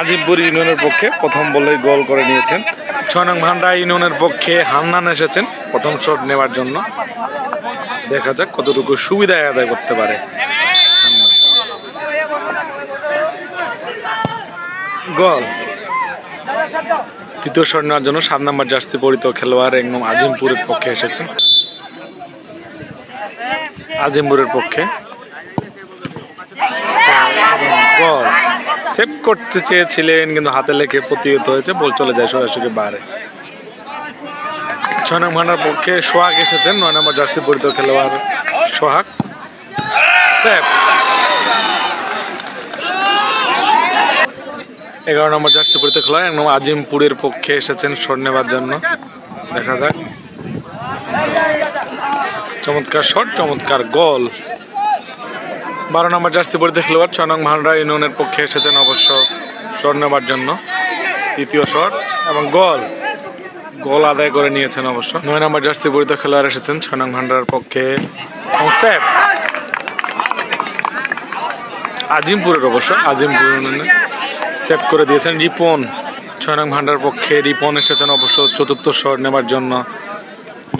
আজিমপুর ইউনিয়নের পক্ষে প্রথম বলেই গোল করে নিয়েছেন। ছয় নং ভান্ডা ইউনিয়নের পক্ষে হান্নান এসেছেন প্রথম শট নেওয়ার জন্য। দেখা যাক কতটুকু সুবিধায় আদায় করতে পারে। গোল। তৃতীয় শট নেওয়ার জন্য সাত নম্বর জার্সি পরিত খেলোয়াড় একদম আজিমপুরের পক্ষে এসেছেন। আজিমপুরের পক্ষে গোল সেভ করতে চেয়েছিলেন, কিন্তু হাতে লেগে প্রতিহত হয়েছে, বল চলে যায় সরাসরি বাইরে ছয় নম্বর পক্ষে সোহাগ এসেছেন, নয় নম্বর জার্সি পরিত খেলোয়াড় সোহাগ। সেভ। এগারো নম্বর জার্সি পরিত খেলোয়াড়, এক একদম আজিমপুরের পক্ষে এসেছেন শট নেবার জন্য। দেখা যাক। চমৎকার শট, চমৎকার গোল। বারো নম্বর জার্সি পরিত খেলোয়াড় ছয় নং ভান্ডার ইউনিয়নের পক্ষে এসেছেন অবশ্য শট নেবার জন্য। তৃতীয় শট এবং গোল। গোল আদায় করে নিয়েছেন অবশ্য। নয় নম্বর জার্সি পরিত খেলোয়াড় এসেছেন ছয় নং ভান্ডারের পক্ষে আজিমপুরের অবশ্য, আজিমপুর ইউনিয়নে সেভ করে দিয়েছেন রিপন। ছয় নং ভান্ডার পক্ষে রিপন এসেছেন অবশ্য চতুর্থ শট নেবার জন্য।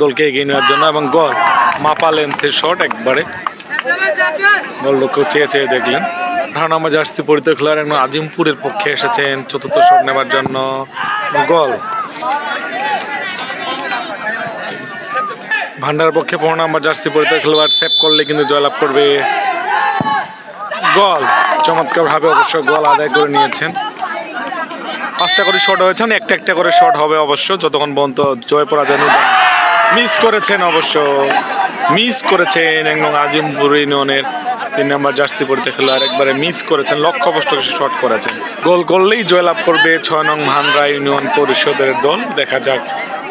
দলকে এগিয়ে নেওয়ার জন্য এবং গোল। মাপা লেন্থের শট একবারে। গোল লক্ষ্য চেয়ে চেয়ে দেখলেন। নম্বর জার্সি পরিত খেলোয়াড় একদম আজিমপুরের পক্ষে এসেছেন, চতুর্থ শট নেবার জন্য গোল। ভান্ডার পক্ষে পনেরো নম্বর জার্সি পরিত খেলোয়াড় সেভ করলে কিন্তু জয়লাভ করবে। গল। চমৎকার ভাবে অবশ্য গল আদায় করে নিয়েছেন। পাঁচটা করে শট হয়েছে মানে একটা একটা করে শট হবে অবশ্য, যতক্ষণ পর্যন্ত জয় পরাজয় মিস করেছেন অবশ্য। মিস করেছেন একদম আজিমপুর ইউনিয়নের তিন নম্বর জার্সি পরিতে খেলোয়াড় একবারে মিস করেছেন লক্ষ্যভ্রষ্ট শট করেছেন। গোল করলেই জয়লাভ করবে ছয় নং ভান্ডা ইউনিয়ন পরিষদের দল। দেখা যাক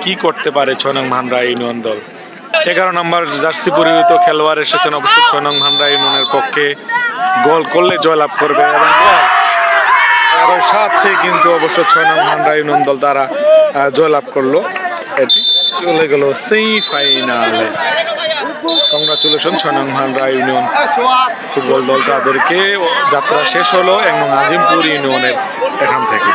কি করতে পারে ছয় নং ভান্ডা ইউনিয়ন দল। এগারো নম্বর জার্সি পরিহিত খেলোয়াড় এসেছেন অবশ্য ছয় নং ভান্ডা ইউনিয়নের পক্ষে। গোল করলে জয়লাভ করবে এবং সাথে কিন্তু অবশ্য ছয় নং ভান্ডা ইউনিয়ন দল তারা জয়লাভ করল এটি। চলে গেল সেই ফাইনালে কংগ্রাচুলেশন ছয় রায় ইউনিয়ন ফুটবল দল তাদেরকে যাত্রা শেষ হলো এবং আজিমপুর ইউনিয়নের এখান থেকে।